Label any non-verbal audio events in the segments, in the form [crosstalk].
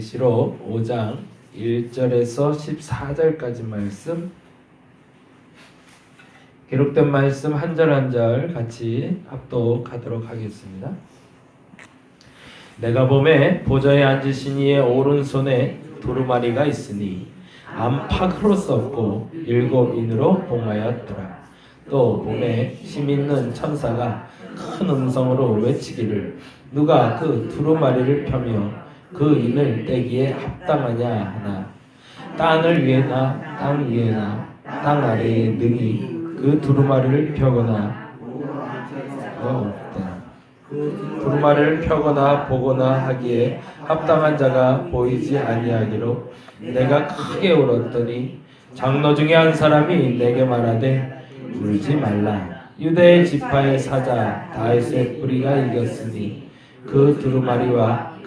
계시록 5장 1절에서 14절까지 말씀 기록된 말씀 한 절 한 절 같이 합독하도록 하겠습니다. 내가 봄에 보좌에 앉으신 이의 오른손에 두루마리가 있으니 안팎으로 썼고 일곱 인으로 봉하였더라. 또 봄에 힘 있는 천사가 큰 음성으로 외치기를 누가 그 두루마리를 펴며 그 인을 떼기에 합당하냐 하나 땅을 위에나 땅 위에나 땅 아래에 능히 그 두루마리를 펴거나 없다. 두루마리를 펴거나 보거나 하기에 합당한 자가 보이지 아니하기로 내가 크게 울었더니 장로 중에 한 사람이 내게 말하되 울지 말라 유대의 지파의 사자 다윗의 뿌리가 이겼으니 그 두루마리와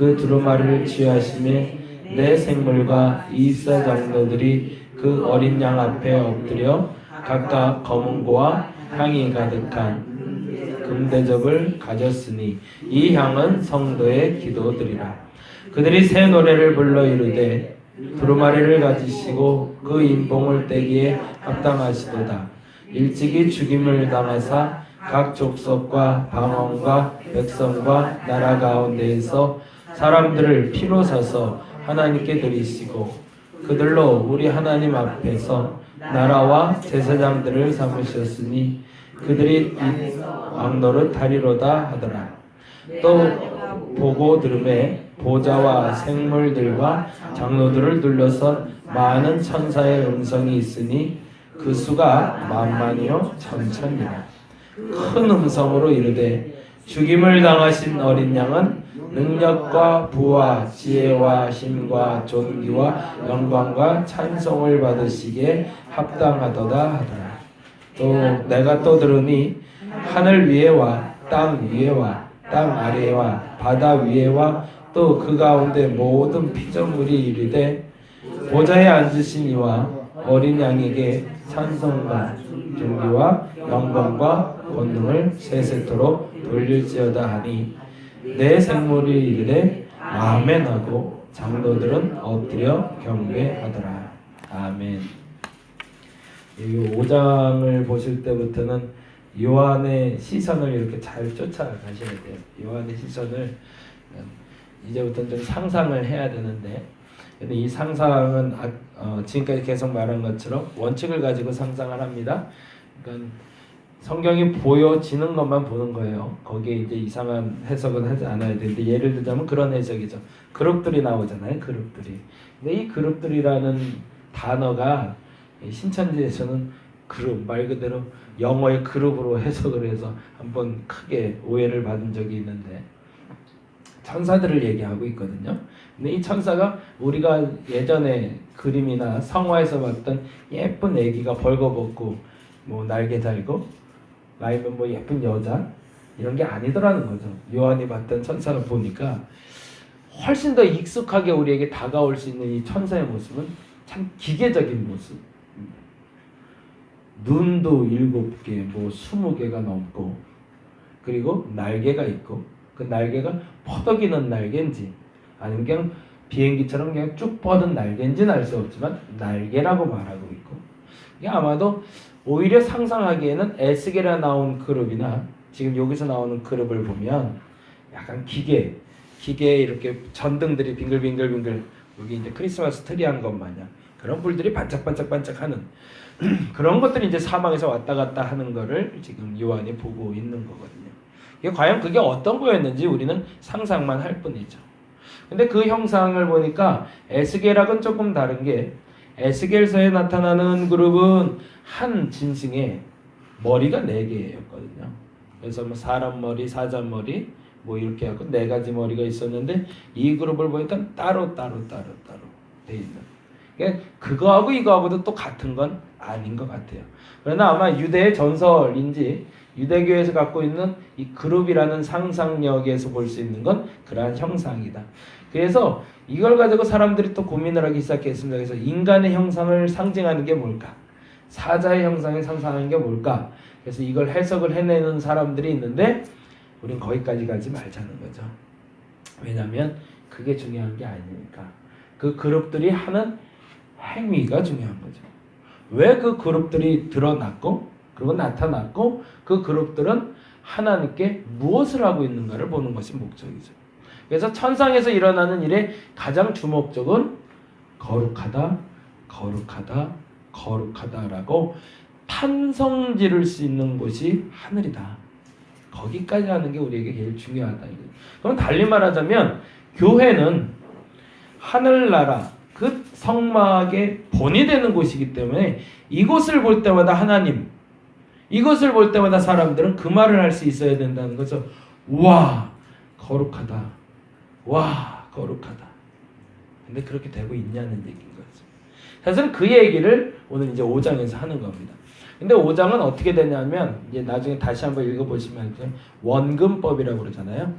그 두루마리를 취하심에 내 생물과 이사 장로들이 그 어린 양 앞에 엎드려 각각 검은 고와 향이 가득한 금대접을 가졌으니 이 향은 성도의 기도들이라. 그들이 새 노래를 불러 이르되 두루마리를 가지시고 그 인봉을 떼기에 합당하시도다. 일찍이 죽임을 당하사 각 족속과 방언과 백성과 나라 가운데에서 사람들을 피로 사서 하나님께 드리시고 그들로 우리 하나님 앞에서 나라와 제사장들을 삼으셨으니 그들이 이 왕노릇 하리로다 하더라. 또 보고 들음에 보좌와 생물들과 장로들을 둘러선 많은 천사의 음성이 있으니 그 수가 만만이요 천천이라. 큰 음성으로 이르되 죽임을 당하신 어린 양은 능력과 부와 지혜와 힘과 존귀와 영광과 찬송을 받으시기에 합당하도다 하더라. 또 내가 또 들으니 하늘 위에와 땅 위에와 땅 아래와 바다 위에와 또 그 가운데 모든 피조물이 이르되 보좌에 앉으신 이와 어린 양에게 찬송과 존귀와 영광과 권능을 세세토록 돌릴지어다 하니 내 생물이 이르되 아멘 하고 장로들은 엎드려 경배하더라. 아멘. 이 5장을 보실 때부터는 요한의 시선을 이렇게 잘 쫓아가셔야 돼요. 요한의 시선을 이제부터는 좀 상상을 해야 되는데 근데 이 상상은 아, 어, 지금까지 계속 말한 것처럼 원칙을 가지고 상상을 합니다. 그러니까 성경이 보여지는 것만 보는 거예요. 거기에 이제 이상한 해석은 하지 않아야 되는데 예를 들자면 그런 해석이죠. 그룹들이 나오잖아요. 그룹들이. 근데 이 그룹들이라는 단어가 신천지에서는 그룹 말 그대로 영어의 그룹으로 해석을 해서 한번 크게 오해를 받은 적이 있는데 천사들을 얘기하고 있거든요. 근데 이 천사가 우리가 예전에 그림이나 성화에서 봤던 예쁜 애기가 벌거벗고 뭐 날개 달고 아니면 뭐 예쁜 여자 이런 게 아니더라는 거죠. 요한이 봤던 천사를 보니까 훨씬 더 익숙하게 우리에게 다가올 수 있는 이 천사의 모습은 참 기계적인 모습. 눈도 일곱 개, 뭐 스무 개가 넘고 그리고 날개가 있고 그 날개가 퍼덕이는 날개인지 아니면 그냥 비행기처럼 그냥 쭉 뻗은 날개인지는 알 수 없지만 날개라고 말하고 이게 아마도 오히려 상상하기에는 에스게라 나온 그룹이나 지금 여기서 나오는 그룹을 보면 약간 기계 기계에 이렇게 전등들이 빙글빙글빙글 여기 이제 크리스마스 트리 한 것 마냥 그런 불들이 반짝반짝반짝하는 [clears throat] 그런 것들이 이제 사망에서 왔다 갔다 하는 거를 지금 요한이 보고 있는 거거든요. 이게 과연 그게 어떤 거였는지 우리는 상상만 할 뿐이죠. 근데 그 형상을 보니까 에스겔하고는 조금 다른 게 에스겔서에 나타나는 그룹은 한 짐승에 머리가 네 개였거든요. 그래서 뭐 사람 머리, 사자 머리, 뭐 이렇게 하고 네 가지 머리가 있었는데 이 그룹을 보니까 따로 따로 따로 따로 돼 있는. 그러니까 그거하고 이거하고도 또 같은 건 아닌 것 같아요. 그러나 아마 유대의 전설인지 유대교에서 갖고 있는 이 그룹이라는 상상력에서 볼 수 있는 건 그러한 형상이다. 그래서 이걸 가지고 사람들이 또 고민을 하기 시작했습니다. 그래서 인간의 형상을 상징하는 게 뭘까? 사자의 형상을 상상하는 게 뭘까? 그래서 이걸 해석을 해내는 사람들이 있는데 우린 거기까지 가지 말자는 거죠. 왜냐하면 그게 중요한 게 아니니까. 그 그룹들이 하는 행위가 중요한 거죠. 왜 그 그룹들이 드러났고 그리고 나타났고 그 그룹들은 하나님께 무엇을 하고 있는가를 보는 것이 목적이죠. 그래서 천상에서 일어나는 일의 가장 주목적은 거룩하다, 거룩하다, 거룩하다라고 판성 지를 수 있는 곳이 하늘이다. 거기까지 하는 게 우리에게 제일 중요하다. 그럼 달리 말하자면 교회는 하늘나라 그 성막의 본이 되는 곳이기 때문에 이곳을 볼 때마다 하나님 이것을 볼 때마다 사람들은 그 말을 할 수 있어야 된다는 거죠. 와 거룩하다. 와 거룩하다. 근데 그렇게 되고 있냐는 얘기인 거죠. 사실 그 얘기를 오늘 이제 5장에서 하는 겁니다. 근데 5장은 어떻게 되냐면 이제 나중에 다시 한번 읽어보시면 원근법이라고 그러잖아요.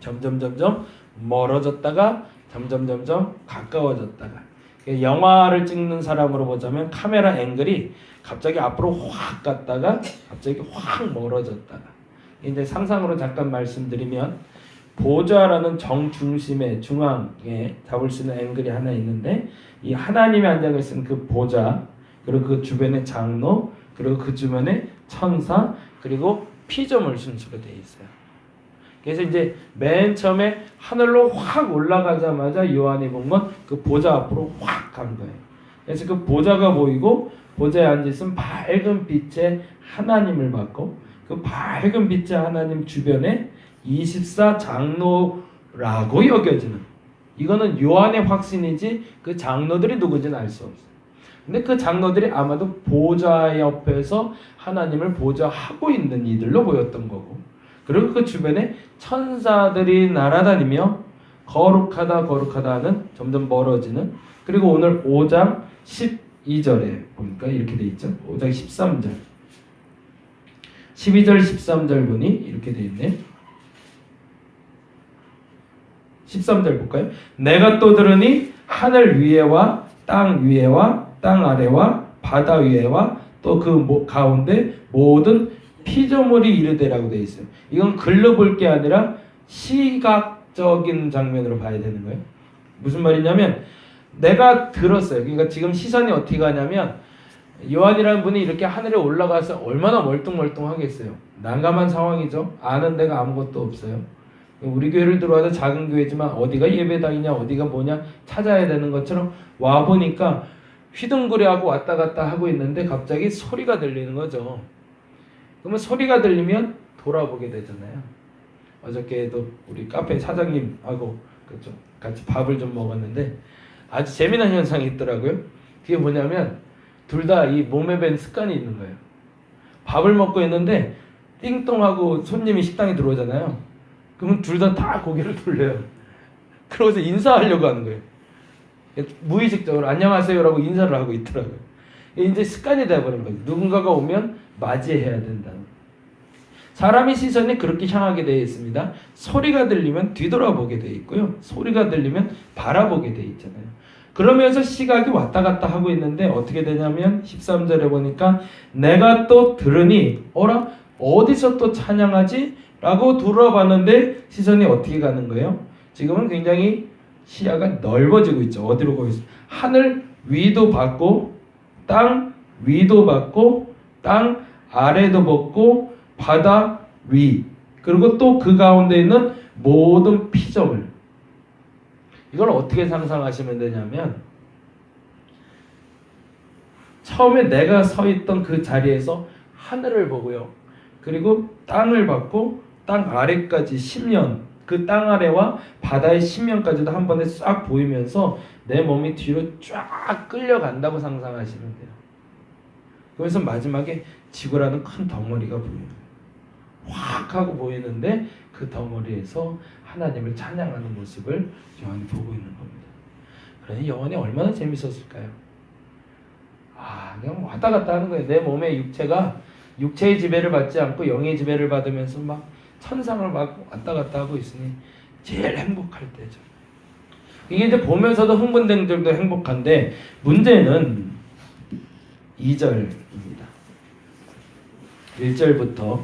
점점 점점 멀어졌다가 점점 점점 가까워졌다가 영화를 찍는 사람으로 보자면 카메라 앵글이 갑자기 앞으로 확 갔다가 갑자기 확 멀어졌다가 이제 상상으로 잠깐 말씀드리면 보좌라는 정중심의 중앙에 잡을 수 있는 앵글이 하나 있는데 이 하나님이 앉아 계신 그 보좌 그리고 그 주변에 장로 그리고 그 주변에 천사 그리고 피조물 순수로 되어 있어요. 그래서 이제 맨 처음에 하늘로 확 올라가자마자 요한이 본 건 그 보좌 앞으로 확 간 거예요. 그래서 그 보좌가 보이고 보좌에 앉아 있으면 밝은 빛의 하나님을 봤고 그 밝은 빛의 하나님 주변에 24 장로라고 여겨지는 이거는 요한의 확신이지 그 장로들이 누구지는 알 수 없어요. 근데 그 장로들이 아마도 보좌 옆에서 하나님을 보좌하고 있는 이들로 보였던 거고 그리고 그 주변에 천사들이 날아다니며 거룩하다 거룩하다 하는 점점 멀어지는 그리고 오늘 5장 12절에 보니까 이렇게 돼 있죠. 5장 13절 12절 13절 보니 이렇게 돼 있네. 13절 볼까요? 내가 또 들으니 하늘 위에와 땅 위에와 땅 아래와 바다 위에와 또 그 가운데 모든 피조물이 이르되라고 돼 있어요. 이건 글로 볼 게 아니라 시각적인 장면으로 봐야 되는 거예요. 무슨 말이냐면 내가 들었어요. 그러니까 지금 시선이 어떻게 가냐면 요한이라는 분이 이렇게 하늘에 올라가서 얼마나 멀뚱멀뚱하겠어요. 난감한 상황이죠. 아는 데가 아무것도 없어요. 우리 교회를 들어와도 작은 교회지만 어디가 예배당이냐 어디가 뭐냐 찾아야 되는 것처럼 와 보니까 휘둥그레하고 왔다 갔다 하고 있는데 갑자기 소리가 들리는 거죠. 그러면 소리가 들리면 돌아보게 되잖아요. 어저께도 우리 카페 사장님하고 그죠 같이 밥을 좀 먹었는데 아주 재미난 현상이 있더라고요. 그게 뭐냐면 둘 다 이 몸에 밴 습관이 있는 거예요. 밥을 먹고 있는데 띵동하고 손님이 식당에 들어오잖아요. 그러면 둘 다 다 고개를 돌려요. [laughs] 그러고서 인사하려고 하는 거예요. 무의식적으로 안녕하세요라고 인사를 하고 있더라고요. 이제 습관이 돼버린 거예요. 누군가가 오면 맞이해야 된다는. 사람의 시선이 그렇게 향하게 되어 있습니다. 소리가 들리면 뒤돌아보게 되어 있고요. 소리가 들리면 바라보게 되어 있잖아요. 그러면서 시각이 왔다 갔다 하고 있는데 어떻게 되냐면 13절에 보니까 내가 또 들으니 어라 어디서 또 찬양하지? 라고 돌아봤는데 시선이 어떻게 가는 거예요? 지금은 굉장히 시야가 넓어지고 있죠. 어디로 가고 있어? 하늘 위도 받고 땅 위도 받고 땅 아래도 받고 바다 위 그리고 또 그 가운데 있는 모든 피조물 이걸 어떻게 상상하시면 되냐면 처음에 내가 서 있던 그 자리에서 하늘을 보고요. 그리고 땅을 받고 땅 아래까지 10년 그 땅 아래와 바다의 10년까지도 한 번에 싹 보이면서 내 몸이 뒤로 쫙 끌려간다고 상상하시면 돼요. 그래서 마지막에 지구라는 큰 덩어리가 보여요. 확 하고 보이는데 그 덩어리에서 하나님을 찬양하는 모습을 요한이 보고 있는 겁니다. 그러니 요한이 얼마나 재밌었을까요? 아, 그냥 왔다 갔다 하는 거예요. 내 몸의 육체가 육체의 지배를 받지 않고 영의 지배를 받으면서 막 천상을 막 왔다 갔다 하고 있으니 제일 행복할 때죠. 이게 이제 보면서도 흥분된 점도 행복한데 문제는 2절입니다. 1절부터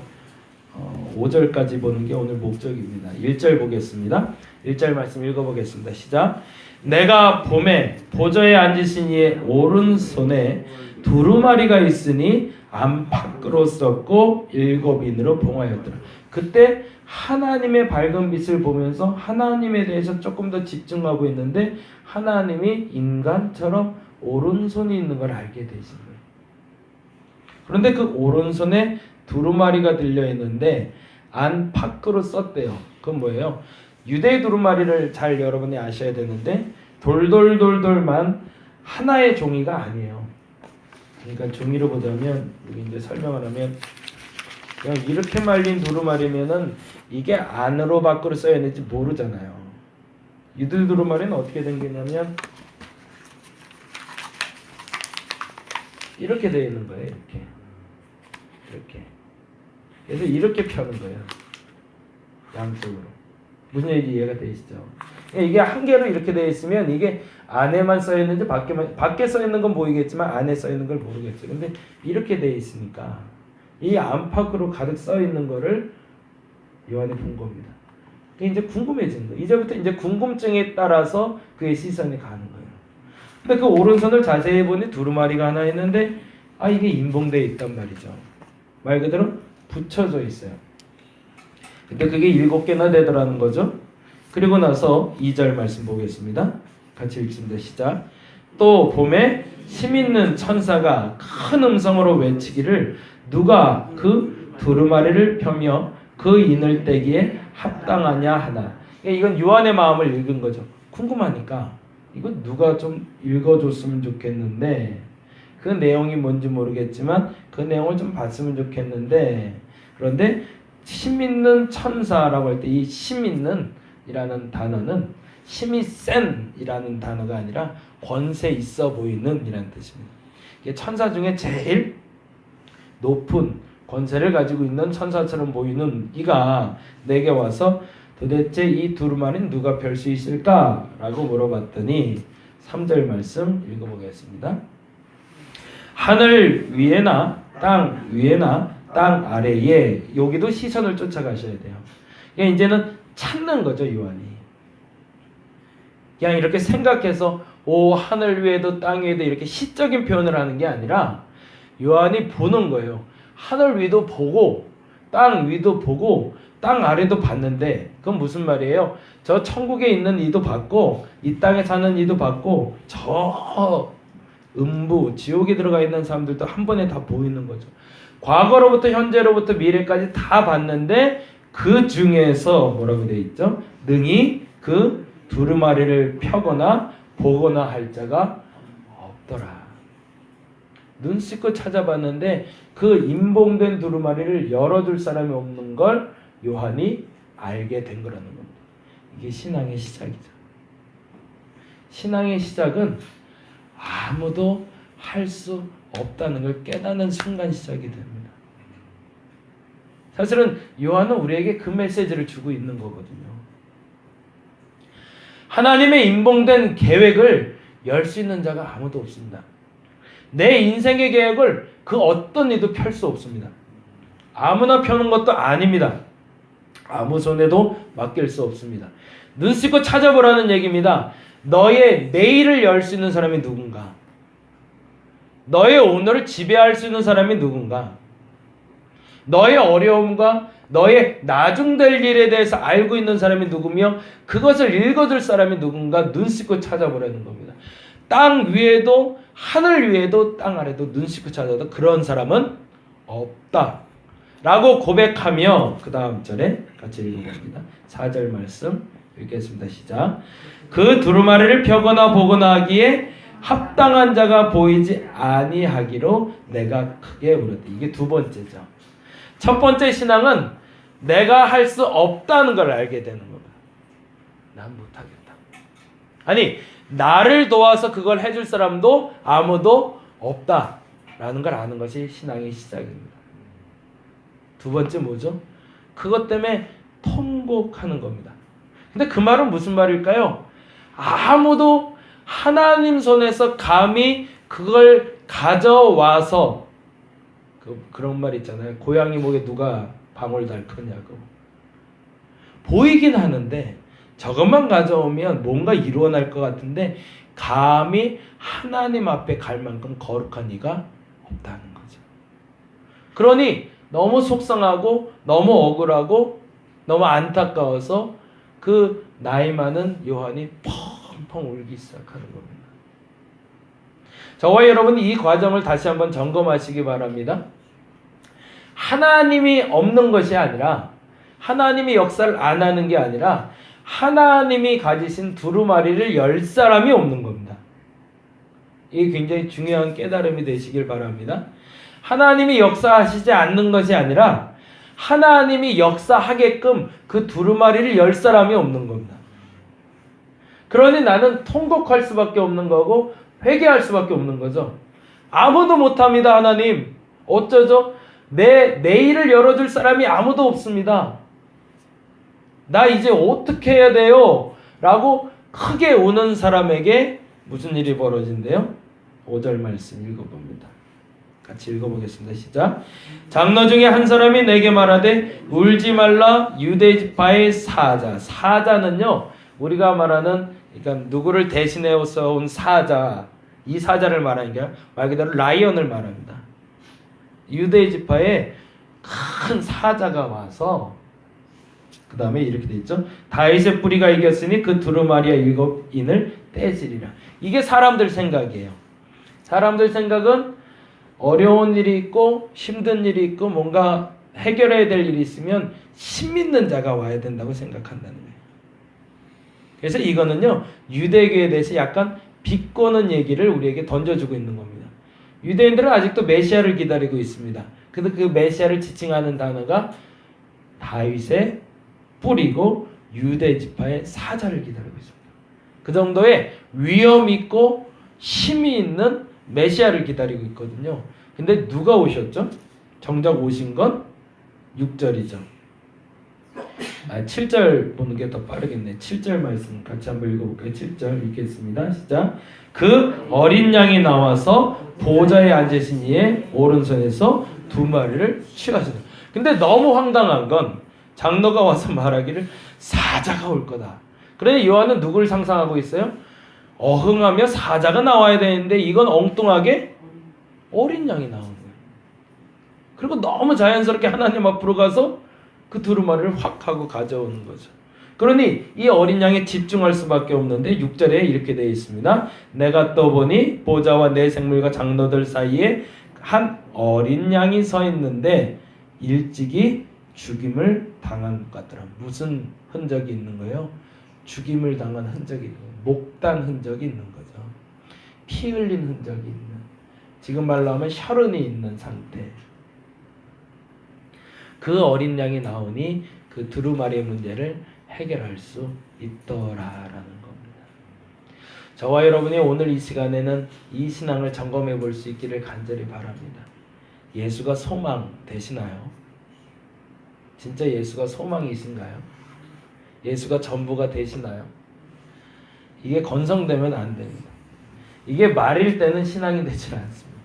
5절까지 보는 게 오늘 목적입니다. 1절 보겠습니다. 1절 말씀 읽어보겠습니다. 시작. 내가 봄에 보좌에 앉으신 이의 오른손에 두루마리가 있으니 안팎으로 썼고 일곱 인으로 봉하였더라. 그때 하나님의 밝은 빛을 보면서 하나님에 대해서 조금 더 집중하고 있는데 하나님이 인간처럼 오른손이 있는 걸 알게 되신 거예요. 그런데 그 오른손에 두루마리가 들려 있는데 안팎으로 썼대요. 그건 뭐예요? 유대 두루마리를 잘 여러분이 아셔야 되는데 돌돌돌돌만 하나의 종이가 아니에요. 그러니까 종이로 보자면 여기 이제 설명을 하면 그냥 이렇게 말린 두루마리면은 이게 안으로 밖으로 써야 되는지 모르잖아요. 유들 두루마리는 어떻게 된 게냐면 이렇게 되어 있는 거예요. 이렇게 이렇게 그래서 이렇게 펴는 거예요. 양쪽으로 무슨 얘기 이해가 되시죠? 이게 한 개로 이렇게 되어 있으면 이게 안에만 써 있는지 밖에만 밖에 써 있는 건 보이겠지만 안에 써 있는 걸 모르겠죠. 근데 이렇게 되어 있으니까 이 안팎으로 가득 써 있는 거를 요한이 본 겁니다. 그게 이제 궁금해진 거. 이제부터 이제 궁금증에 따라서 그의 시선이 가는 거예요. 근데 그 오른손을 자세히 보니 두루마리가 하나 있는데 아 이게 인봉되어 있단 말이죠. 말 그대로 붙여져 있어요. 근데 그게 일곱 개나 되더라는 거죠. 그리고 나서 2절 말씀 보겠습니다. 같이 읽습니다. 시작. 또 봄에 힘 있는 천사가 큰 음성으로 외치기를 누가 그 두루마리를 펴며 그 인을 떼기에 합당하냐 하나. 이건 요한의 마음을 읽은 거죠. 궁금하니까 이거 누가 좀 읽어줬으면 좋겠는데 그 내용이 뭔지 모르겠지만 그 내용을 좀 봤으면 좋겠는데 그런데 힘 있는 천사라고 할 때 이 힘 있는 이라는 단어는 힘이 센이라는 단어가 아니라 권세 있어 보이는 이라는 뜻입니다. 이게 천사 중에 제일 높은 권세를 가지고 있는 천사처럼 보이는 이가 내게 와서 도대체 이 두루마리는 누가 펼수 있을까 라고 물어봤더니 3절 말씀 읽어보겠습니다. 하늘 위에나 땅 위에나 땅 아래에 여기도 시선을 쫓아가셔야 돼요. 그러니까 이제는 찾는 거죠 요한이. 그냥 이렇게 생각해서 오 하늘 위에도 땅 위에도 이렇게 시적인 표현을 하는 게 아니라 요한이 보는 거예요. 하늘 위도 보고 땅 위도 보고 땅 아래도 봤는데 그건 무슨 말이에요? 저 천국에 있는 이도 봤고 이 땅에 사는 이도 봤고 저 음부 지옥에 들어가 있는 사람들도 한 번에 다 보이는 거죠. 과거로부터 현재로부터 미래까지 다 봤는데 그 중에서 뭐라고 되어 있죠? 능히 그 두루마리를 펴거나 보거나 할 자가 없더라. 눈 씻고 찾아봤는데 그 임봉된 두루마리를 열어줄 사람이 없는 걸 요한이 알게 된 거라는 겁니다. 이게 신앙의 시작이죠. 신앙의 시작은 아무도 할 수 없다는 걸 깨닫는 순간 시작이 됩니다. 사실은 요한은 우리에게 그 메시지를 주고 있는 거거든요. 하나님의 인봉된 계획을 열 수 있는 자가 아무도 없습니다. 내 인생의 계획을 그 어떤 이도 펼 수 없습니다. 아무나 펴는 것도 아닙니다. 아무 손에도 맡길 수 없습니다. 눈 씻고 찾아보라는 얘기입니다. 너의 내일을 열 수 있는 사람이 누군가? 너의 오늘을 지배할 수 있는 사람이 누군가? 너의 어려움과 너의 나중될 일에 대해서 알고 있는 사람이 누구며 그것을 읽어줄 사람이 누군가 눈 씻고 찾아보라는 겁니다. 땅 위에도 하늘 위에도 땅 아래도 눈 씻고 찾아도 그런 사람은 없다. 라고 고백하며 그 다음 절에 같이 읽어봅니다. 4절 말씀 읽겠습니다. 시작. 그 두루마리를 펴거나 보거나 하기에 합당한 자가 보이지 아니하기로 내가 크게 울었다. 이게 두 번째죠. 첫 번째 신앙은 내가 할 수 없다는 걸 알게 되는 겁니다. 난 못하겠다. 아니 나를 도와서 그걸 해줄 사람도 아무도 없다 라는 걸 아는 것이 신앙의 시작입니다. 두 번째 뭐죠? 그것 때문에 통곡하는 겁니다. 근데 그 말은 무슨 말일까요? 아무도 하나님 손에서 감히 그걸 가져와서 그, 그런 말 있잖아요. 고양이 목에 누가 방울달 크냐고. 보이긴 하는데 저것만 가져오면 뭔가 일어날 것 같은데 감히 하나님 앞에 갈 만큼 거룩한 이가 없다는 거죠. 그러니 너무 속상하고 너무 억울하고 너무 안타까워서 그 나이 많은 요한이 펑펑 울기 시작하는 겁니다. 저와 여러분이 이 과정을 다시 한번 점검하시기 바랍니다. 하나님이 없는 것이 아니라 하나님이 역사를 안 하는 게 아니라 하나님이 가지신 두루마리를 열 사람이 없는 겁니다. 이게 굉장히 중요한 깨달음이 되시길 바랍니다. 하나님이 역사하시지 않는 것이 아니라 하나님이 역사하게끔 그 두루마리를 열 사람이 없는 겁니다. 그러니 나는 통곡할 수밖에 없는 거고 회개할 수밖에 없는 거죠. 아무도 못합니다, 하나님. 어쩌죠? 내 내일을 열어줄 사람이 아무도 없습니다. 나 이제 어떻게 해야 돼요? 라고 크게 우는 사람에게 무슨 일이 벌어진대요? 5절 말씀 읽어봅니다. 같이 읽어보겠습니다. 시작. 장로 중에 한 사람이 내게 말하되 울지 말라 유대 지파의 사자. 사자는요 우리가 말하는 그러니까 누구를 대신해서 온 사자. 이 사자를 말하는 게말 그대로 라이언을 말합니다. 유대 지파에 큰 사자가 와서 그 다음에 이렇게 돼 있죠. 다윗의 뿌리가 이겼으니 그 두루마리와 일곱 인을 떼지리라. 이게 사람들 생각이에요. 사람들 생각은 어려운 일이 있고 힘든 일이 있고 뭔가 해결해야 될 일이 있으면 신 믿는 자가 와야 된다고 생각한다는 거예요. 그래서 이거는요 유대교에 대해서 약간 비꼬는 얘기를 우리에게 던져주고 있는 겁니다. 유대인들은 아직도 메시아를 기다리고 있습니다. 근데 그 메시아를 지칭하는 단어가 다윗의 뿌리고 유대 지파의 사자를 기다리고 있습니다. 그 정도의 위험 있고 힘이 있는 메시아를 기다리고 있거든요. 근데 누가 오셨죠? 정작 오신 건 6절이죠. 아, 7절 보는 게 더 빠르겠네. 7절 말씀 같이 한번 읽어볼까요? 7절 읽겠습니다. 시작. 그 어린 양이 나와서 보좌에 앉으신 이의 오른손에서 두 마리를 취하시다. 근데 너무 황당한 건 장로가 와서 말하기를 사자가 올 거다. 그런데 요한은 누구를 상상하고 있어요? 어흥하며 사자가 나와야 되는데 이건 엉뚱하게 어린 양이 나오는 거예요. 그리고 너무 자연스럽게 하나님 앞으로 가서 그 두루마리를 확 하고 가져오는 거죠. 그러니 이 어린 양에 집중할 수밖에 없는데 6절에 이렇게 되어 있습니다. 내가 떠보니 보좌와 내 생물과 장로들 사이에 한 어린 양이 서 있는데 일찍이 죽임을 당한 것 같더라. 무슨 흔적이 있는 거예요? 죽임을 당한 흔적이 있는 거예요. 목단 흔적이 있는 거죠. 피 흘린 흔적이 있는. 지금 말로 하면 혈흔이 있는 상태. 그 어린 양이 나오니 그 두루마리의 문제를 해결할 수 있더라라는 겁니다. 저와 여러분이 오늘 이 시간에는 이 신앙을 점검해 볼 수 있기를 간절히 바랍니다. 예수가 소망 되시나요? 진짜 예수가 소망이신가요? 예수가 전부가 되시나요? 이게 건성되면 안 됩니다. 이게 말일 때는 신앙이 되지 않습니다.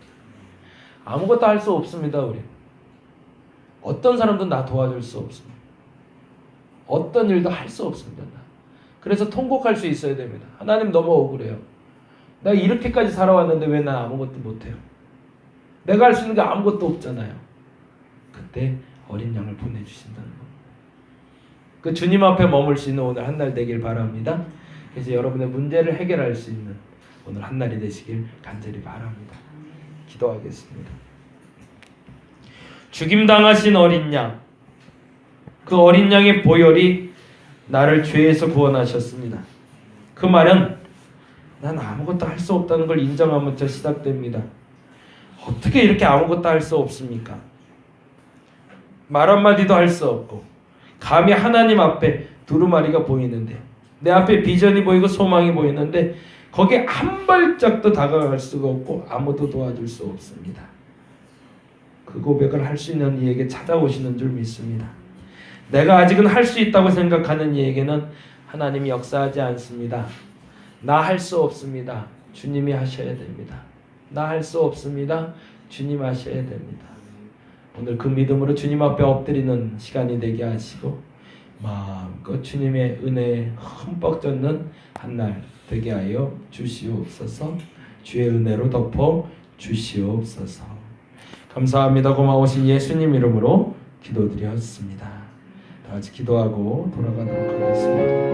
아무것도 할 수 없습니다, 우리. 어떤 사람도 나 도와줄 수 없습니다. 어떤 일도 할 수 없습니다. 나. 그래서 통곡할 수 있어야 됩니다. 하나님 너무 억울해요. 내가 이렇게까지 살아왔는데 왜 나 아무것도 못해요? 내가 할 수 있는 게 아무것도 없잖아요. 그때 어린 양을 보내주신다는 겁니다. 그 주님 앞에 머물 수 있는 오늘 한 날 되길 바랍니다. 그래서 여러분의 문제를 해결할 수 있는 오늘 한 날이 되시길 간절히 바랍니다. 기도하겠습니다. 죽임 당하신 어린 양, 그 어린 양의 보혈이 나를 죄에서 구원하셨습니다. 그 말은 난 아무것도 할 수 없다는 걸 인정하면서 시작됩니다. 어떻게 이렇게 아무것도 할 수 없습니까? 말 한마디도 할 수 없고 감히 하나님 앞에 두루마리가 보이는데 내 앞에 비전이 보이고 소망이 보이는데 거기에 한 발짝도 다가갈 수가 없고 아무도 도와줄 수 없습니다. 그 고백을 할 수 있는 이에게 찾아오시는 줄 믿습니다. 내가 아직은 할 수 있다고 생각하는 이에게는 하나님이 역사하지 않습니다. 나 할 수 없습니다. 주님이 하셔야 됩니다. 나 할 수 없습니다. 주님 하셔야 됩니다. 오늘 그 믿음으로 주님 앞에 엎드리는 시간이 되게 하시고 마음껏 주님의 은혜에 흠뻑 젖는 한 날 되게 하여 주시옵소서. 주의 은혜로 덮어 주시옵소서. 감사합니다. 고마우신 예수님 이름으로 기도드렸습니다. 다 같이 기도하고 돌아가도록 하겠습니다.